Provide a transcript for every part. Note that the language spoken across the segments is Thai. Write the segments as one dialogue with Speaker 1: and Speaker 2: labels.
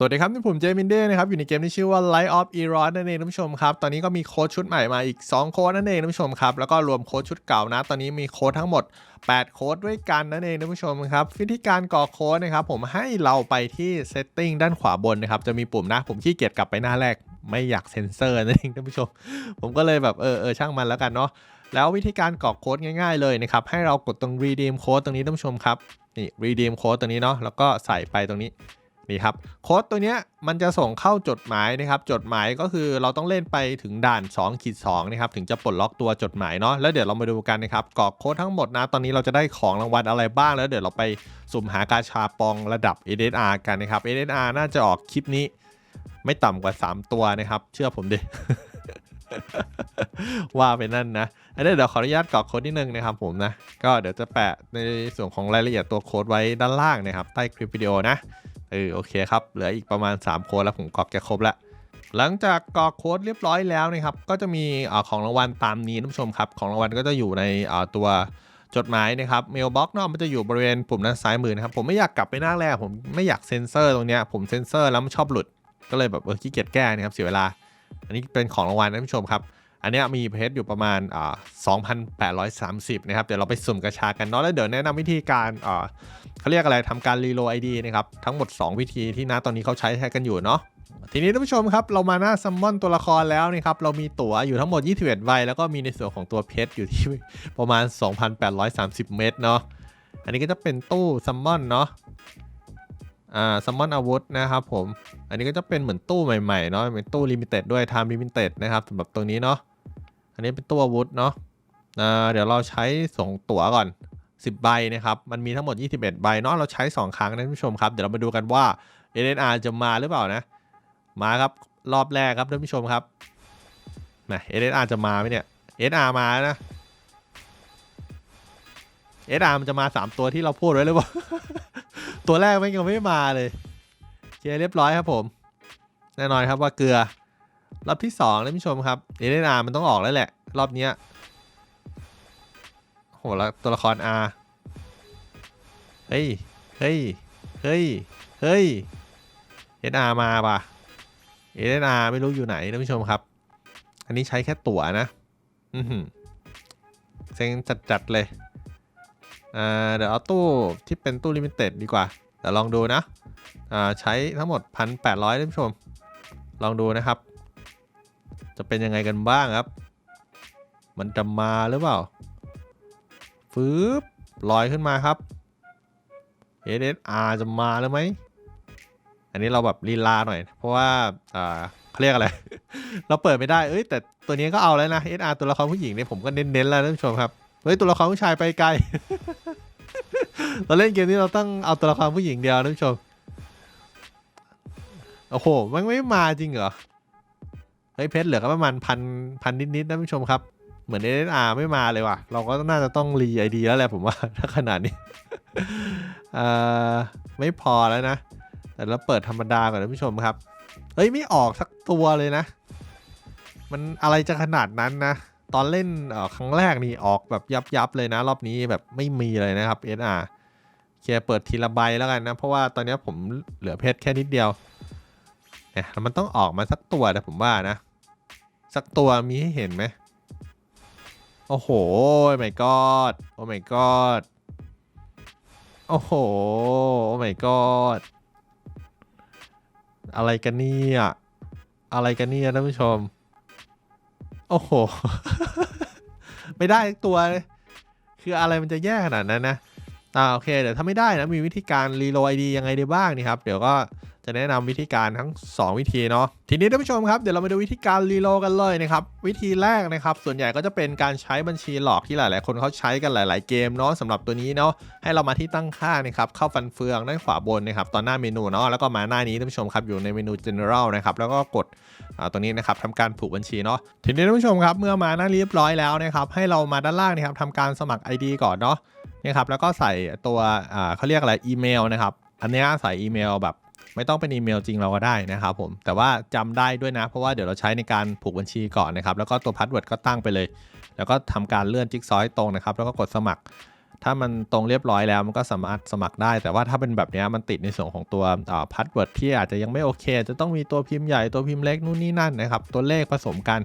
Speaker 1: สวัสดีครับนี่ผมเจมินเด้นะครับ อยู่ในเกมที่ชื่อว่า Light of Eron นั่นเองท่านผู้ชมครับ ตอนนี้ก็มีโค้ดชุดใหม่มาอีก 2 โค้ดนั่นเองท่านผู้ชมครับ แล้วก็รวมโค้ดชุดเก่านะ ตอนนี้มีโค้ดทั้งหมด 8 โค้ดด้วยกันนั่นเองท่านผู้ชมครับ วิธีการกรอกโค้ดนะครับ ผมให้เราไปที่ Setting ด้านขวาบนนะครับ จะมีปุ่มนะ ผมขี้เกียจกลับไปหน้าแรก ไม่อยากเซ็นเซอร์นั่นเองท่านผู้ชม ผมก็เลยแบบเออเออช่างมันแล้วกันเนาะ แล้ววิธีการกรอกโค้ดง่าย ๆเลยนะครับ ให้เรากดตรง redeem code ตรงนี้ท่านผู้ชมครับ นี่ redeem code ตรงนี้เนาะ แล้วก็ใส่ไปตรงนี้ นี่ครับโค้ดตัวเนี้ยมันจะส่งเข้าจดหมายนะครับ จดหมายก็คือเราต้องเล่นไปถึงด่าน2ขีด2นะครับถึงจะปลดล็อกตัวจดหมายเนาะแล้วเดี๋ยวเรามาดูกันนะครับกรอกโค้ดทั้งหมดนะตอนนี้เราจะได้ของรางวัลอะไรบ้าง แล้วเดี๋ยวเราไปสุ่มหากาชาปองระดับ SSR กันนะครับ SSR น่าจะออกคลิปนี้ ไม่ต่ำกว่า 3 ตัวนะครับ เชื่อผมดิว่าไปนั่นนะ อันนี้เดี๋ยวขออนุญาตกรอกโค้ดนิดนึงนะครับผมนะ ก็เดี๋ยวจะแปะในส่วนของรายละเอียดตัวโค้ดไว้ด้านล่างนะครับ ใต้คลิปวิดีโอนะ เออโอเคครับ เหลืออีกประมาณ 3 โค้ดแล้วผมกรอกจะครบแล้วหลังจากกรอกโค้ดเรียบร้อยแล้วนะครับ ก็จะมีอของรางวัลตามนี้ท่านผู้ชมครับ ของรางวัลก็จะอยู่ในตัวจดหมายนะครับเมลบ็อกเนาะมันจะอยู่บริเวณปุ่มด้านซ้ายมือนะครับ ผมไม่อยากกลับไปหน้าแรก ผมไม่อยากเซ็นเซอร์ตรงเนี้ยผมเซ็นเซอร์แล้วมันชอบหลุด ก็เลยแบบเออขี้เกียจแก้นะครับเสียเวลา อันนี้เป็นของรางวัลนะท่านผู้ชมครับ อันนี้มีเพชรอยู่ประมาณอ่า2,830 นะครับ เดี๋ยวเราไปสุ่มกระชากันเนาะแล้วเดี๋ยวแนะนำวิธีการอ่าเขาเรียกอะไรทำการรีโลไอดีนะครับ ทั้งหมด 2 วิธีที่นะตอนนี้เขาใช้ใช้กันอยู่เนาะทีนี้ท่านผู้ชมครับ เรามาหน้าซัมมอนตัวละครแล้วนะครับ เรามีตั๋วอยู่ทั้งหมด 21 ใบ แล้วก็มีในส่วนของตัวเพชรอยู่ที่ประมาณ 2,830 เม็ดเนาะอันนี้ก็จะเป็นตู้ซัมมอนเนาะ อ่าซัมมอนอาวุธนะครับผม อันนี้ก็จะเป็นเหมือนตู้ใหม่ๆเนาะเป็นตู้ลิมิเต็ดด้วย time limited นะครับสำหรับตรงนี้เนาะอันนี้เป็นตู้อาวุธเนาะอ่าเดี๋ยวเราใช้ส่งตั๋วก่อน 10 ใบนะครับ มันมีทั้งหมด 21 ใบเนาะเราใช้ 2 ครั้งนะท่านผู้ชมครับ เดี๋ยวเรามาดูกันว่า NNR จะมาหรือเปล่านะ มาครับรอบแรกครับท่านผู้ชมครับนะ NNR จะมาไหมเนี่ย NR มาแล้วนะ NR มันจะมา 3 ตัวที่เราพูดไว้หรือเปล่า ตัวแรกมันยังไม่มาเลยเคเรียบร้อยครับผม แน่นอนครับว่าเกลือ รอบที่สองท่านผู้ชมครับเอเดนามันต้องออกแล้วแหละ รอบเนี้ยโหแล้วตัวละคร R เฮ้ย เฮ้ย เฮ้ย เฮ้ยเอเดนามาป่ะเอเดนาไม่รู้อยู่ไหนท่านผู้ชมครับ อันนี้ใช้แค่ตั๋วนะ อือหือเซ็งจัดๆเลย อ่าเดี๋ยวเอาตู้ที่เป็นตู้ลิมิเต็ดดีกว่า เดี๋ยวลองดูนะ อ่าใช้ทั้งหมด 1,800ท่านผู้ชม ลองดูนะครับ จะเป็นยังไงกันบ้างครับ มันจะมาหรือเปล่าฟืบลอยขึ้นมาครับ SSR จะมาหรือไหม อันนี้เราแบบลีลาหน่อย เพราะว่าอ่าเขาเรียกอะไร เราเปิดไม่ได้ เอ้ยแต่ตัวนี้ก็เอาแล้วนะ SR ตัวละครผู้หญิงเนี่ยผมก็เน้นๆแล้วท่านผู้ชมครับ ฮ้ยตัวละครผู้ชายไปไกล เราเล่นเกมนี้เราต้องเอาตัวละครผู้หญิงเดียวท่านผู้ชม โอ้โห มันไม่มาจริงเหรอ เฮ้ยเพชรเหลือก็ประมาณพันพันนิดๆนะผู้ชมครับ เหมือน SSR ไม่มาเลยว่ะ เราก็น่าจะต้องรีไอดีแล้วแหละผมว่าถ้าขนาดนี้เอ่อไม่พอแล้วนะ แต่เราเปิดธรรมดาก่อนนะผู้ชมครับ เฮ้ยไม่ออกสักตัวเลยนะ มันอะไรจะขนาดนั้นนะ ตอนเล่นครั้งแรกนี่ออกแบบยับยับเลยนะ รอบนี้แบบไม่มีเลยนะครับ SR เคลียร์เปิดทีละใบแล้วกันนะ เพราะว่าตอนนี้ผมเหลือเพชรแค่นิดเดียวเนี่ยแล้วมันต้องออกมาสักตัวนะผมว่านะ สักตัวมีให้เห็นไหมโอ้โหโอ้ my god โอ้ my god โอ้โหโอ้ my god อะไรกันเนี่ยอะไรกันเนี่ยท่านผู้ชม โอ้โห ไม่ได้ตัว คืออะไรมันจะแย่ขนาดนั้นนะอ่าโอเค เดี๋ยวถ้าไม่ได้นะ มีวิธีการรีโหลดไอดียังไงได้บ้างนี่ครับ เดี๋ยวก็ จะแนะนำวิธีการทั้ง 2 วิธีเนาะทีนี้ท่านผู้ชมครับเดี๋ยวเรามาดูวิธีการรีโลกันเลยนะครับวิธีแรกนะครับส่วนใหญ่ก็จะเป็นการใช้บัญชีหลอกที่หลาย ๆ คนเขาใช้กันหลาย ๆ เกมเนาะสำหรับตัวนี้เนาะให้เรามาที่ตั้งค่านะครับเข้าฟันเฟืองด้านขวาบนนะครับตอนหน้าเมนูเนาะแล้วก็มาหน้านี้ท่านผู้ชมครับอยู่ในเมนู general นะครับแล้วก็กดตรงนี้นะครับทำการผูกบัญชีเนาะทีนี้ท่านผู้ชมครับเมื่อมาหน้าเรียบร้อยแล้วนะครับให้เรามาด้านล่างนะครับทำการสมัคร ID ก่อนเนาะนี่ครับแล้วก็ใส่ตัวเขาเรียกอะไรอีเมลนะครับอันนี้ใส่อีเมลแบบ ไม่ต้องเป็นอีเมลจริงเราก็ได้นะครับผมแต่ว่าจำได้ด้วยนะ เพราะว่าเดี๋ยวเราใช้ในการผูกบัญชีก่อนนะครับ แล้วก็ตัวพาสเวิร์ดก็ตั้งไปเลย แล้วก็ทำการเลื่อนจิ๊กซอว์ให้ตรงนะครับ แล้วก็กดสมัคร ถ้ามันตรงเรียบร้อยแล้วมันก็สามารถสมัครได้ แต่ว่าถ้าเป็นแบบนี้มันติดในส่วนของตัวพาสเวิร์ดที่อาจจะยังไม่โอเค จะต้องมีตัวพิมพ์ใหญ่ตัวพิมพ์เล็กนู่นนี่นั่นนะครับตัวเลขผสมกัน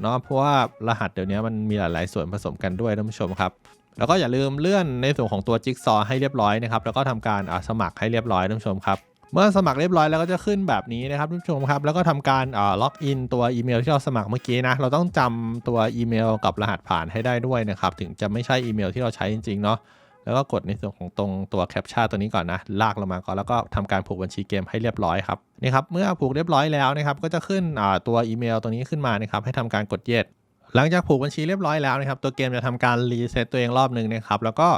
Speaker 1: เนาะเพราะว่ารหัสเดี๋ยวนี้มันมีหลาย ๆ ส่วนผสมกันด้วยท่านผู้ชมครับแล้วก็อย่าลืมเลื่อนในส่วนของตัวจิ๊กซอให้เรียบร้อยนะครับ แล้วก็ทำการสมัครให้เรียบร้อยท่านผู้ชมครับ เมื่อสมัครเรียบร้อยแล้วก็จะขึ้นแบบนี้นะครับท่านผู้ชมครับ แล้วก็ทำการอ่าล็อกอินตัวอีเมลที่เราสมัครเมื่อกี้นะ เราต้องจำตัวอีเมลกับรหัสผ่านให้ได้ด้วยนะครับ ถึงจะไม่ใช่อีเมลที่เราใช้จริงๆเนาะ แล้วก็กดในส่วนของตรงตัวแคปชั่นตัวนี้ก่อนนะ ลากลงมาก่อน แล้วก็ทำการผูกบัญชีเกมให้เรียบร้อยครับ นี่ครับ เมื่อผูกเรียบร้อยแล้วนะครับ ก็จะขึ้นอ่าตัวอีเมลตัวนี้ขึ้นมานะครับ ให้ทำการกดเย็ดหลังจากผูกบัญชีเรียบร้อยแล้วนะครับ ตัวเกมจะทำการรีเซ็ตตัวเองรอบหนึ่งนะครับ แล้วก็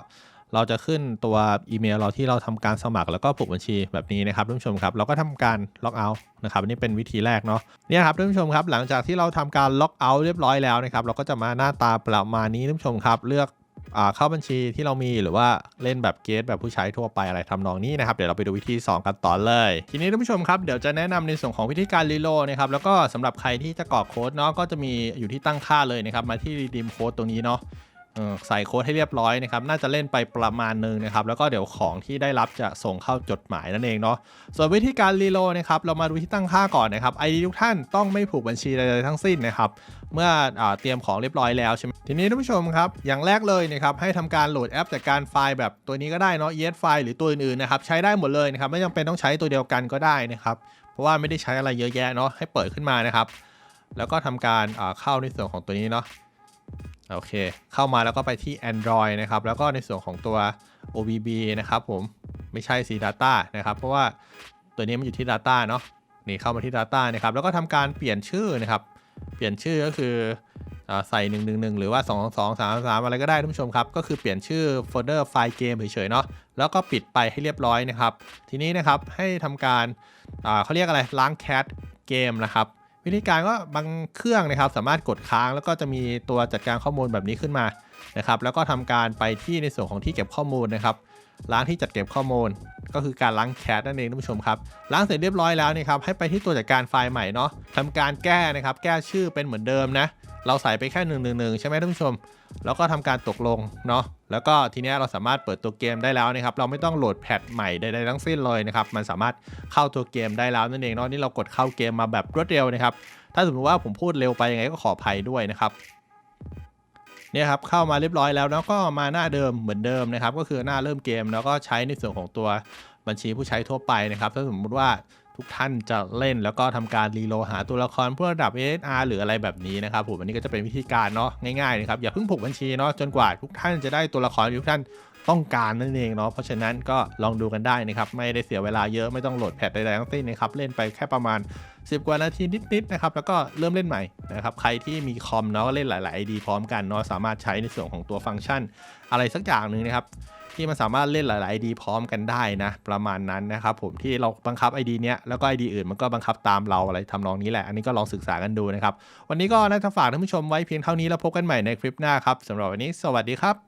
Speaker 1: เราจะขึ้นตัวอีเมลเราที่เราทำการสมัครแล้วก็ผูกบัญชีแบบนี้นะครับท่านผู้ชมครับ เราก็ทำการล็อกเอาท์นะครับอันนี่เป็นวิธีแรกเนาะเนี่ยครับท่านผู้ชมครับ หลังจากที่เราทำการล็อกเอาท์เรียบร้อยแล้วนะครับเราก็จะมาหน้าตาประมาณนี้ท่านผู้ชมครับ เลือกอเข้าบัญชีที่เรามีหรือว่าเล่นแบบเกสแบบผู้ใช้ทั่วไปอะไรทำนองนี้นะครับ เดี๋ยวเราไปดูวิธี 2 กันต่อเลย ทีนี้ท่านผู้ชมครับ เดี๋ยวจะแนะนำในส่วนของวิธีการรีโลนะครับแล้วก็สำหรับใครที่จะกรอกโค้ดเนาะก็จะมีอยู่ที่ตั้งค่าเลยนะครับมาที่ redeem code ตรงนี้เนาะ ใส่โค้ดให้เรียบร้อยนะครับ น่าจะเล่นไปประมาณหนึงนะครับ แล้วก็เดี๋ยวของที่ได้รับจะส่งเข้าจดหมายนั่นเองเนาะ ส่วนวิธีการรีโลนะครับ เรามาดูที่ตั้งค่าก่อนนะครับ ID ทุกท่านต้องไม่ผูกบัญชีใดๆทั้งสิ้นนะครับ เมื่ออเตรียมของเรียบร้อยแล้วใช่ไหมทีนี้ท่านผู้ชมครับ อย่างแรกเลยนะครับ ให้ทำการโหลดแอปจากการไฟล์แบบตัวนี้ก็ได้เนาะ ES ไฟล์หรือตัวอื่นๆนะครับ ใช้ได้หมดเลยนะครับ ไม่จำเป็นต้องใช้ตัวเดียวกันก็ได้นะครับ เพราะว่าไม่ได้ใช้อะไรเยอะแยะเนาะ ให้เปิดขึ้นมานะครับ แล้วก็ทำการเข้าในส่วนของตัวนี้เนาะ โอเค เข้ามาแล้วก็ไปที่ Android นะครับ แล้วก็ในส่วนของตัว OBB นะครับผม ไม่ใช่ C Data นะครับ เพราะว่าตัวนี้มันอยู่ที่ Data เนาะ นี่เข้ามาที่ Data นะครับ แล้วก็ทำการเปลี่ยนชื่อนะครับ เปลี่ยนชื่อก็คืออใส่ 111 หรือว่า2 2 3 3 อะไรก็ได้ท่านผู้ชมครับ ก็คือเปลี่ยนชื่อโฟลเดอร์ไฟล์เกมเฉยๆเนาะ แล้วก็ปิดไปให้เรียบร้อยนะครับ ทีนี้นะครับให้ทำการเขาเรียกอะไรล้างแคชเกมนะครับ วิธีการก็บางเครื่องนะครับสามารถกดค้างแล้วก็จะมีตัวจัดการข้อมูลแบบนี้ขึ้นมานะครับแล้วก็ทำการไปที่ในส่วนของที่เก็บข้อมูลนะครับล้างที่จัดเก็บข้อมูล ก็คือการล้างแคชนั่นเองท่านผู้ชมครับล้างเสร็จเรียบร้อยแล้วนี่ครับให้ไปที่ตัวจัดการไฟล์ใหม่เนาะทำการแก้นะครับแก้ชื่อเป็นเหมือนเดิมนะ เราใส่ไปแค่1นึใช่ไหมท่านผู้ชม แล้วก็ทำการตกลงเนาะแล้วก็ทีนี้เราสามารถเปิดตัวเกมได้แล้วนะครับ เราไม่ต้องโหลดแพทใหม่ใดๆทั้งสิ้นเลยนะครับ มันสามารถเข้าตัวเกมได้แล้วนั่นเองเนาะนี่เรากดเข้าเกมมาแบบรวดเร็วนะครับ ถ้าสมมติว่าผมพูดเร็วไปยังไงก็ขออภัยด้วยนะครับเนี่ยครับเข้ามาเรียบร้อยแล้วแล้วก็มาหน้าเดิมเหมือนเดิมนะครับ ก็คือหน้าเริ่มเกมแล้วก็ใช้ในส่วนของตัวบัญชีผู้ใช้ทั่วไปนะครับ ถ้าสมมติว่า ทุกท่านจะเล่นแล้วก็ทำการรีโหลหาตัวละครเพื่อระดับ ASR หรืออะไรแบบนี้นะครับผมอันนี้ก็จะเป็นวิธีการเนาะง่ายๆนะครับอย่าเพิ่งผูกบัญชีเนาะจนกว่าทุกท่านจะได้ตัวละครที่ทุกท่านต้องการนั่นเองเนาะเพราะฉะนั้นก็ลองดูกันได้นะครับไม่ได้เสียเวลาเยอะไม่ต้องโหลดแพทใดๆทั้งสิ้นนะครับเล่นไปแค่ประมาณ 10 กว่านาทีนิดๆนะครับแล้วก็เริ่มเล่นใหม่นะครับใครที่มีคอมเนาะก็เล่นหลายๆ ID พร้อมกันเนาะสามารถใช้ในส่วนของตัวฟังก์ชัน อะไรสักอย่างหนึ่งนะครับที่มันสามารถเล่นหลาย ๆ ID พร้อมกันได้นะ ประมาณนั้นนะครับผมที่เราบังคับ ID เนี้ยแล้วก็ ID อื่นมันก็บังคับตามเราอะไรทำนองนี้แหละ อันนี้ก็ลองศึกษากันดูนะครับ วันนี้ก็น่าจะฝากท่านผู้ชมไว้เพียงเท่านี้แล้วพบกันใหม่ในคลิปหน้าครับสำหรับวันนี้ สวัสดีครับ